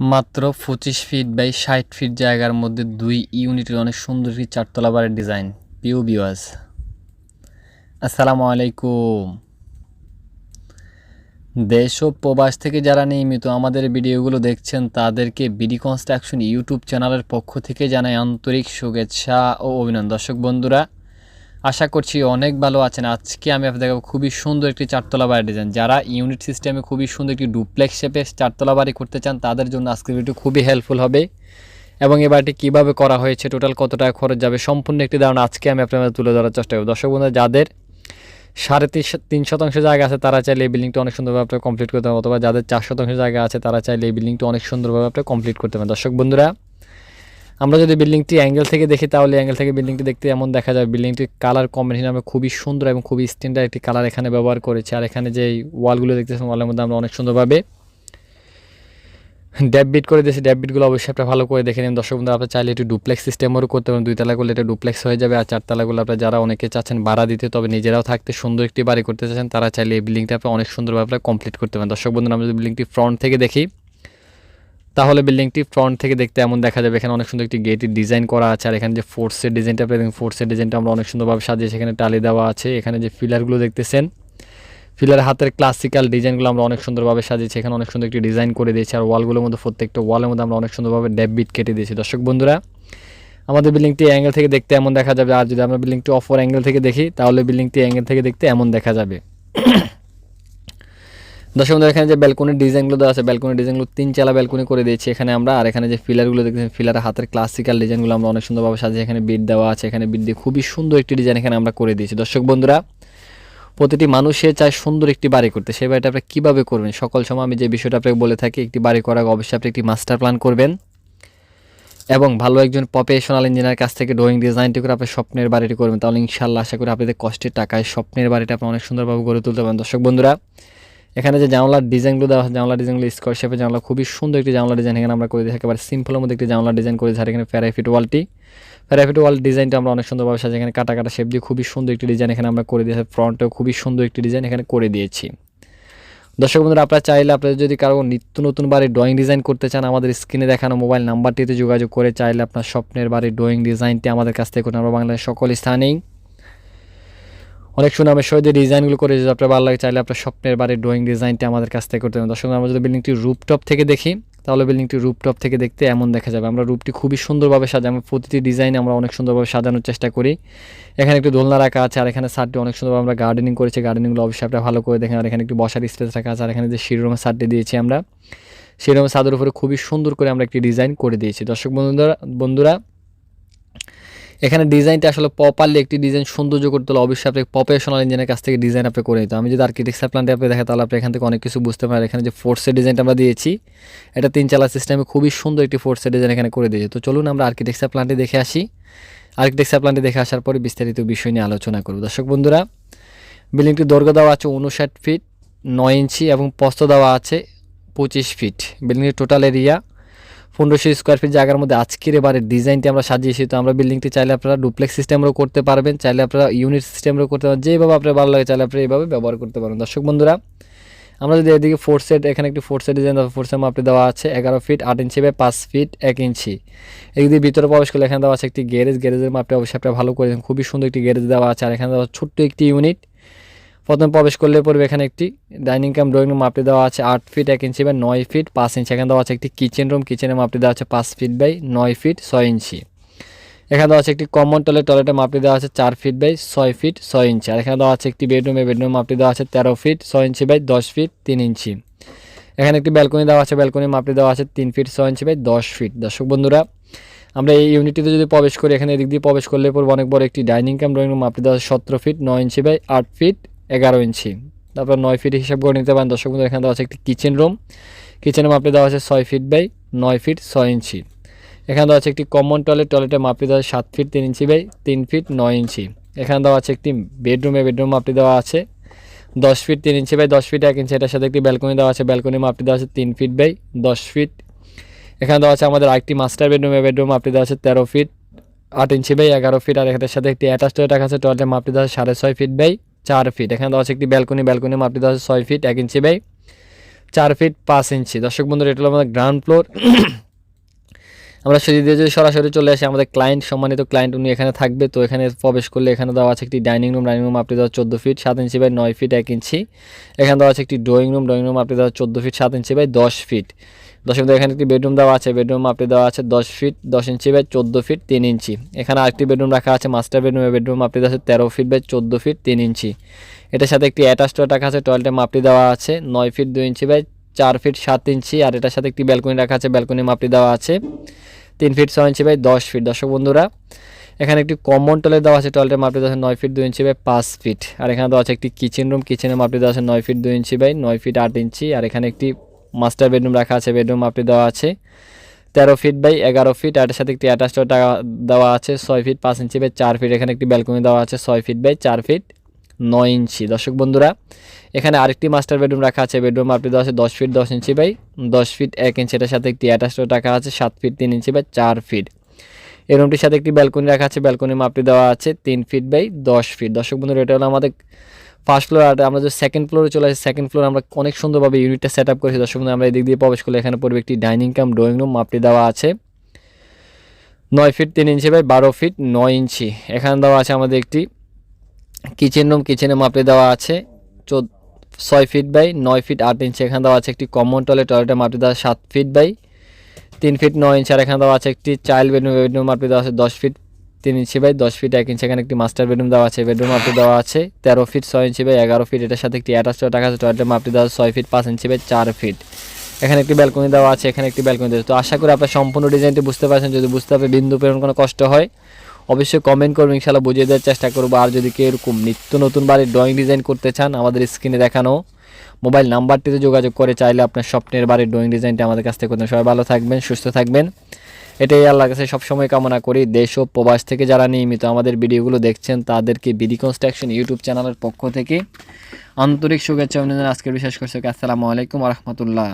মাত্র পঁচিশ feet by ষাট ফিট জায়গার মধ্যে দুই ইউনিটের অনেক সুন্দর একটি চারতলা বাড়ির ডিজাইন পিউ বিওয়াজ আসসালামু আলাইকুম। দেশ ও প্রবাস থেকে যারা নিয়মিত আমাদের ভিডিওগুলো দেখছেন, তাদেরকে বিডি কনস্ট্রাকশন ইউটিউব চ্যানেলের পক্ষ থেকে জানাই আন্তরিক শুভেচ্ছা ও অভিনন্দন। দর্শক বন্ধুরা আশা করছি অনেক ভালো আছেন। আজকে আমি আপনাদের খুবই সুন্দর একটি চারতলা বাড়ি ডিজাইন যারা ইউনিট সিস্টেমে খুবই সুন্দর একটি ডুপ্লেক্স শেপে চারতলা বাড়ি করতে চান, তাদের জন্য আজকের ভিডিও খুবই হেল্পফুল হবে। এবং এই বাড়িটি কীভাবে করা হয়েছে টোটাল কত টাকা খরচ যাবে, সম্পূর্ণ একটি ধারণা আজকে আমি আপনাদের তুলে ধরার চেষ্টা করব। দর্শক বন্ধুরা, যাদের সাড়ে তিন শতাংশ জায়গা আছে, তারা চাইলে এই বিল্ডিংটা অনেক সুন্দরভাবে আপনার কমপ্লিট করতে পারেন। অথবা যাদের চার শতাংশ জায়গা আছে, তারা চাইলে এই বিল্ডিংটা অনেক সুন্দরভাবে আপনার কমপ্লিট করতে পারেন। দর্শক বন্ধুরা আমরা যদি বিল্ডিংটি অ্যাঙ্গেল থেকে দেখি, তাহলে অ্যাঙ্গেল থেকে বিল্ডিংটি দেখতে এমন দেখা যায়। বিল্ডিংটির কালার কম্বিনেশন আমরা খুবই সুন্দর এবং খুবই স্ট্যান্ডার্ড একটি কালার এখানে ব্যবহার করেছি। আর এখানে যে ওয়ালগুলো দেখতেছেন ওয়ালের মধ্যে আমরা অনেক সুন্দরভাবে ড্যাব বিট করে দিয়েছি। ড্যাব বিটগুলো অবশ্যই আপনার ভালো করে দেখে নিন। দর্শক বন্ধু আপনার চাইলে একটু ডুপ্লেক্স সিস্টেমও করতে পারেন। দুই তালা করলে এটা ডুপ্লেক্স হয়ে যাবে। আর চারতলাগুলো আপনার যারা অনেকে চাচ্ছেন ভাড়া দিতে, তবে নিজেরাও থাকতে সুন্দর একটি বাড়ি করতে চাচ্ছেন, তারা চাইলে এই বিল্ডিংটা আপনি অনেক সুন্দরভাবে আপনার কমপ্লিট করতে পারেন। দর্শক বন্ধু আমরা যদি বিল্ডিংটি ফ্রন্ট থেকে দেখি তাহলে বিল্ডিংটি ফ্রন্ট থেকে দেখতে এমন দেখা যাবে। এখানে অনেক সুন্দর একটি গেটের ডিজাইন করা আছে, আর এখানে যে ফোর্সের ডিজাইনটা দেখুন ফোর্সের ডিজাইনটা আমরা অনেক সুন্দরভাবে সাজিয়েছি এখানে টালি দেওয়া আছে। এখানে যে ফিলারগুলো দেখতেছেন ফিলার হাতের ক্লাসিক্যাল ডিজাইনগুলো আমরা অনেক সুন্দরভাবে সাজিয়েছি। এখানে অনেক সুন্দর একটি ডিজাইন করে দিয়েছি, আর ওয়ালগুলোর মধ্যে প্রত্যেকটা ওয়ালের মধ্যে আমরা অনেক সুন্দরভাবে ড্যাববিট কেটে দিয়েছি। দর্শক বন্ধুরা, আমাদের বিল্ডিংটি অ্যাঙ্গেল থেকে দেখতে এমন দেখা যাবে। আর যদি আমরা বিল্ডিংটি অফর অ্যাঙ্গেল থেকে দেখি, তাহলে বিল্ডিংটি অ্যাঙ্গেল থেকে দেখতে এমন দেখা যাবে। দর্শক বন্ধুরা, এখানে যে ব্যালকনির ডিজাইনগুলো দেওয়া আছে ব্যালকনির ডিজাইনগুলো তিন চালা ব্যালকনি করে দিয়েছি। এখানে আমরা, আর এখানে যে ফিলারগুলো দেখতেছেন ফিলার হাতের ক্লাসিক্যাল ডিজাইনগুলো আমরা অনেক সুন্দরভাবে সাজিয়ে এখানে বিট দেওয়া আছে। এখানে বিট দিয়ে খুবই সুন্দর একটি ডিজাইন এখানে আমরা করে দিয়েছি। দর্শক বন্ধুরা, প্রতিটি মানুষে চায় সুন্দর একটি বাড়ি করতে। সেই বাড়িটা আপনি কীভাবে করবেন? সকল সময় আমি যে বিষয়টা আপনাকে বলে থাকি, একটি বাড়ি করার অবশ্যই আপনি একটি মাস্টার প্ল্যান করবেন। এবং ভালো একজন প্রফেশনাল ইঞ্জিনিয়ার কাছ থেকে ড্রয়িং ডিজাইনটি করে আপনি স্বপ্নের বাড়িটি করবেন। তাহলে ইনশাল্লাহ আশা করি আপনাদের কষ্টের টাকায় স্বপ্নের বাড়িটা আপনি অনেক সুন্দরভাবে গড়ে তুলতে পারেন দর্শক বন্ধুরা এখানে যে জানলার ডিজাইনগুলো দেওয়া জানলা ডিজাইনগুলো স্কোয়ার শেপে জানলা, খুবই সুন্দর একটি জানলা ডিজাইন এখানে আমরা করে দিই একেবারে সিম্পলের মধ্যে একটি জানলা ডিজাইন করে দিই এখানে প্যারাফিট ওয়ালটি প্যারাফিট ওয়াল ডিজাইনটা আমরা অনেক সুন্দরভাবে সাজিয়ে এখানে কাটা কাটা শেপ দিয়ে খুবই সুন্দর একটি ডিজাইন এখানে আমরা করে দিয়েছি। ফ্রন্টেও খুবই সুন্দর একটি ডিজাইন এখানে করে দিয়েছি। দর্শক বন্ধুরা, আপনারা চাইলে আপনাদের যদি কারও নিত্য নতুন বাড়ির ড্রয়িং ডিজাইন করতে চান, আমাদের স্ক্রিনে দেখানো মোবাইল নাম্বারটিতে যোগাযোগ করে চাইলে আপনার স্বপ্নের বাড়ির ড্রয়িং ডিজাইনটি আমাদের কাছ থেকে আমরা বাংলাদেশের সকল স্থানেই অনেক সুনামের সহিত ডিজাইনগুলো করে যদি আপনার ভালো লাগে, চাইলে আপনার স্বপ্নের বাড়ির ড্রয়িং ডিজাইনটি আমাদের কাছ থেকে করতে হবে দর্শক, আমরা যদি বিল্ডিংটি রুপটপ থেকে দেখি, তাহলে বিল্ডিংটি রুপটপ থেকে দেখতে এমন দেখা যাবে। আমরা রূপটি খুবই সুন্দরভাবে সাজাই, আমরা প্রতিটি ডিজাইন আমরা অনেক সুন্দরভাবে সাজানোর চেষ্টা করি। এখানে একটু দোলনা রাখা আছে, আর এখানে সারটি অনেক সুন্দরভাবে আমরা গার্ডেনিং করেছি। গার্ডেনিংগুলো অবশ্যই আপনারা ভালো করে দেখেন, আর এখানে একটু বসার স্পেস রাখা আছে, আর এখানে যে শিরোমের সারটি দিয়েছি আমরা শিরোমের সাদের উপরে খুবই সুন্দর করে আমরা একটি ডিজাইন করে দিয়েছি। দর্শক বন্ধুরা বন্ধুরা এখানে ডিজাইনটা আসলে প্রপারলি একটি ডিজাইন সৌন্দর্য করতে হলে অবশ্যই আপনি প্রফেশনাল ইঞ্জিনের কাছ থেকে ডিজাইন আপনি করে দিতে আমি যদি আর্কিটেকচার প্ল্যানটি আপনি দেখেন তাহলে আপনি এখান থেকে অনেক কিছু বুঝতে পারেন এখানে যে ফোর্সের ডিজাইনটা আমরা দিয়েছি, এটা তিন চালা সিস্টেমে খুবই সুন্দর একটি ফোর্সের ডিজাইন এখানে করে দিয়েছি। তো চলুন আমরা আর্কিটেকচার প্ল্যানটি দেখে আসি। আর্কিটেকচার প্ল্যানটি দেখে আসার পরে বিস্তারিত বিষয় নিয়ে আলোচনা করব। দর্শক বন্ধুরা বিল্ডিংটির দৈর্ঘ্য দেওয়া আছে উনষাট ফিট নয় ইঞ্চি এবং পস্ত দেওয়া আছে পঁচিশ ফিট বিল্ডিংয়ের টোটাল এরিয়া পনেরোশো স্কোয়ার ফিট জায়গার মধ্যে আজকের এবারে ডিজাইনটি আমরা সাজিয়েছি। তো আমরা বিল্ডিংটি চাইলে আপনারা ডুপ্লেক্স সিস্টেমেরও করতে পারবেন, চাইলে আপনারা ইউনিট সিস্টেমেরও করতে পারবেন, যেভাবে আপনার ভালো লাগে চাইলে আপনি এইভাবে ব্যবহার করতে পারেন দর্শক বন্ধুরা, আমরা যদি এদিকে ফোর সেট এখানে একটি four set design four set মাপটি দেওয়া আছে, এগারো ফিট আট ইঞ্চি বাই পাঁচ ফিট এক ইঞ্চি এদিকে ভিতরে প্রবেশ করলে এখানে দেওয়া আছে একটি গ্যারেজ গ্যারেজের মাপটি অবশ্যই আপনারা ভালো করে খুবই সুন্দর একটি গ্যারেজ দেওয়া আছে, আর এখানে দেওয়া ছোট্ট একটি ইউনিট প্রথমে প্রবেশ করলে পড়বে এখানে একটি ডাইনিং কাম, ড্রয়িং রুম মাপটি দেওয়া আছে আট ফিট, এক ইঞ্চি বাই নয় ফিট, পাঁচ ইঞ্চি। এখানে দেওয়া আছে একটি কিচেন রুম কিচেনের মাপটি দেওয়া আছে পাঁচ ফিট বাই নয় ফিট, ছয় ইঞ্চি। এখানে দেওয়া আছে একটি কমন টয়লেট টয়লেটের মাপটি দেওয়া আছে চার ফিট বাই ছয় ফিট, ছয় ইঞ্চি। আর এখানে দেওয়া আছে একটি বেডরুমে, বেডরুম মাপটি দেওয়া আছে তেরো ফিট, ছয় ইঞ্চি বাই দশ ফিট, তিন ইঞ্চি। এখানে একটি ব্যালকনি দেওয়া আছে, ব্যালকনির মাপটি দেওয়া আছে তিন ফিট, ছয় ইঞ্চি বাই দশ ফিট। দর্শক বন্ধুরা, আমরা এই ইউনিটিতে যদি প্রবেশ করি, এখানে এদিক দিয়ে প্রবেশ করলে পর অনেক বড় একটি ডাইনিং কাম, ড্রয়িং রুম, মাপটি দেওয়া আছে সতেরো ফিট, নয় ইঞ্চি বাই আট ফিট এগারো ইঞ্চি তারপর নয় ফিট হিসাব করে নিতে পারেন দর্শক বন্ধু এখানে দেওয়া আছে একটি কিচেন রুম কিচেনের মাপে দেওয়া আছে ছয় ফিট বাই নয় ফিট ছয় ইঞ্চি এখানে দেওয়া আছে একটি কমন টয়লেট টয়লেটের মাপটি দেওয়া আছে সাত ফিট তিন ইঞ্চি বাই তিন ফিট নয় ইঞ্চি এখানে দেওয়া আছে একটি বেডরুমে বেডরুম মাপটি দেওয়া আছে দশ ফিট তিন ইঞ্চি বাই দশ ফিট এক ইঞ্চি এটার সাথে একটি ব্যালকনি দেওয়া আছে ব্যালকনি মাপটি দেওয়া আছে তিন ফিট বাই দশ ফিট এখানে দেওয়া আছে আমাদের আরেকটি মাস্টার বেডরুমে বেডরুম মাপটি দেওয়া আছে তেরো ফিট আট ইঞ্চি বাই এগারো ফিট আর এখানের সাথে একটি অ্যাটাচ টয়লেট আছে টয়লেটের মাপটি দেওয়া আছে সাড়ে ছয় ফিট বাই চার ফিট এখানে দেওয়া আছে একটি ব্যালকনি ব্যালকনি মাপটি দেওয়া আছে ছয় ফিট এক ইঞ্চি বাই চার ফিট পাঁচ ইঞ্চি। দর্শক বন্ধুরা, এটা হলো আমাদের গ্রাউন্ড ফ্লোর আমরা সিঁড়ি দিয়ে যদি সরাসরি চলে আসি, আমাদের ক্লায়েন্ট সম্মানিত ক্লায়েন্ট উনি এখানে থাকবে। তো এখানে প্রবেশ করলে এখানে দেওয়া আছে একটি ডাইনিং রুম ডাইনিং রুম আপনি দেওয়া চোদ্দ ফিট সাত ইঞ্চি বাই নয় ফিট এক ইঞ্চি। এখানে দেওয়া আছে একটি ড্রয়িং রুম ড্রয়িং রুম আপনি দেওয়া চোদ্দ ফিট সাত ইঞ্চি বাই দশ ফিট মিনিট এখানে একটি বেডরুম দেওয়া আছে। বেডরুম আপনি দেওয়া আছে দশ ফিট দশ ইঞ্চি বাই চোদ্দ ফিট তিন ইঞ্চি এখানে আরেকটি বেডরুম রাখা আছে মাস্টার বেডরুমে বেডরুম আপনি দেওয়া আছে, তেরো ফিট বাই চোদ্দ ফিট তিন ইঞ্চি এটার সাথে একটি অ্যাটাচ টয়লেট রাখা আছে টয়লেটের মাপটি দেওয়া আছে, নয় ফিট দুই ইঞ্চি বাই চার ফিট সাত ইঞ্চি আর এটার সাথে একটি ব্যালকনি রাখা আছে ব্যালকনি মাপটি দেওয়া আছে, তিন ফিট ছয় ইঞ্চি বাই দশ ফিট দর্শক বন্ধুরা, এখানে একটি কমন টয়লেট দেওয়া আছে টয়লেটের মাপটি দেওয়া আছে, নয় ফিট দুই ইঞ্চি বাই পাঁচ ফিট আর এখানে দেওয়া আছে একটি কিচেন রুম কিচেনের মাপটি দেওয়া আছে, নয় ফিট দুই ইঞ্চি বাই নয় ফিট আট ইঞ্চি আর এখানে একটি মাস্টার বেডরুম রাখা আছে বেডরুম মাপটি দেওয়া আছে। তেরো ফিট বাই এগারো ফিট আর সাথে একটি অ্যাটাচ দেওয়া আছে, ছয় ফিট পাঁচ ইঞ্চি বাই চার ফিট এখানে একটি ব্যালকনি দেওয়া আছে, ছয় ফিট বাই চার ফিট নয় ইঞ্চি দর্শক বন্ধুরা, এখানে আরেকটি মাস্টার বেডরুম রাখা আছে বেডরুম আপনি দেওয়া আছে, দশ ফিট দশ ইঞ্চি বাই দশ ফিট এক ইঞ্চি এটার সাথে একটি অ্যাটাচ রাখা আছে, সাত ফিট তিন ইঞ্চি বাই চার ফিট এই রুমটির সাথে একটি ব্যালকনি রাখা আছে ব্যালকনি মাপটি দেওয়া আছে, তিন ফিট বাই দশ ফিট দর্শক বন্ধুরা, এটা হলো আমাদের ফার্স্ট ফ্লোর আর আমরা যে সেকেন্ড ফ্লোরে চলে আসি সেকেন্ড ফ্লোর আমরা অনেক সুন্দরভাবে ইউনিটটা সেট আপ করেছি। দর্শক আমরা এদিক দিয়ে প্রবেশ করলে এখানে পড়বে একটি ডাইনিং কাম ড্রয়িং রুম মাপটি দেওয়া আছে। নয় ফিট তিন ইঞ্চি বাই বারো ফিট নয় ইঞ্চি এখানে দেওয়া আছে আমাদের একটি কিচেন রুম কিচেনে মাপে দেওয়া আছে। চোদ্দ, ছয় ফিট বাই নয় ফিট আট ইঞ্চি এখানে দেওয়া আছে একটি কমন টয়লেট টয়লেটের মাপে দেওয়া সাত ফিট বাই তিন ফিট নয় ইঞ্চি আর এখানে দেওয়া আছে একটি চাইল্ড বেডরুম বেডরুম মাপে দেওয়া আছে দশ ফিট তিন ইঞ্চি বাই দশ ফিট এক ইঞ্চি এখানে একটি মাস্টার বেডরুম দেওয়া আছে। বেডরুম মাপে দেওয়া আছে, তেরো ফিট ছয় ইঞ্চি বাই এগারো ফিট এটার সাথে একটি অ্যাটাচ টাকা আছে। টয়লেটের মাপটি দেওয়া ছয় ফিট পাঁচ ইঞ্চি বাই চার ফিট এখানে একটি ব্যালকনি দেওয়া আছে, এখানে একটি ব্যালকনি দেওয়া তো আশা করি আপনার সম্পূর্ণ ডিজাইনটি বুঝতে পারছেন। যদি বুঝতে পারে বিন্দু প্রেরণ কোনো কষ্ট হয়, অবশ্যই কমেন্ট করবেন ইনশাআল্লাহ বুঝিয়ে দেওয়ার চেষ্টা করব। আর যদি কেউ এরকম নিত্য নতুন বাড়ির ড্রয়িং ডিজাইন করতে চান, আমাদের স্ক্রিনে দেখানো মোবাইল নাম্বারটিতে যোগাযোগ করে, চাইলে আপনার স্বপ্নের বাড়ির ড্রয়িং ডিজাইনটা আমাদের কাছ থেকে করতে সবাই ভালো থাকবেন, সুস্থ থাকবেন। এটাই আল্লাহর কাছে সবসময় কামনা করি। দেশ ও প্রবাস থেকে যারা নিয়মিত আমাদের ভিডিওগুলো দেখছেন, তাদেরকে বিডি কনস্ট্রাকশন ইউটিউব চ্যানেলের পক্ষ থেকে আন্তরিক শুভেচ্ছা অভিনন্দন। আজকের বিশ্বাস করছে আসসালামু আলাইকুম রহমতুল্লাহ।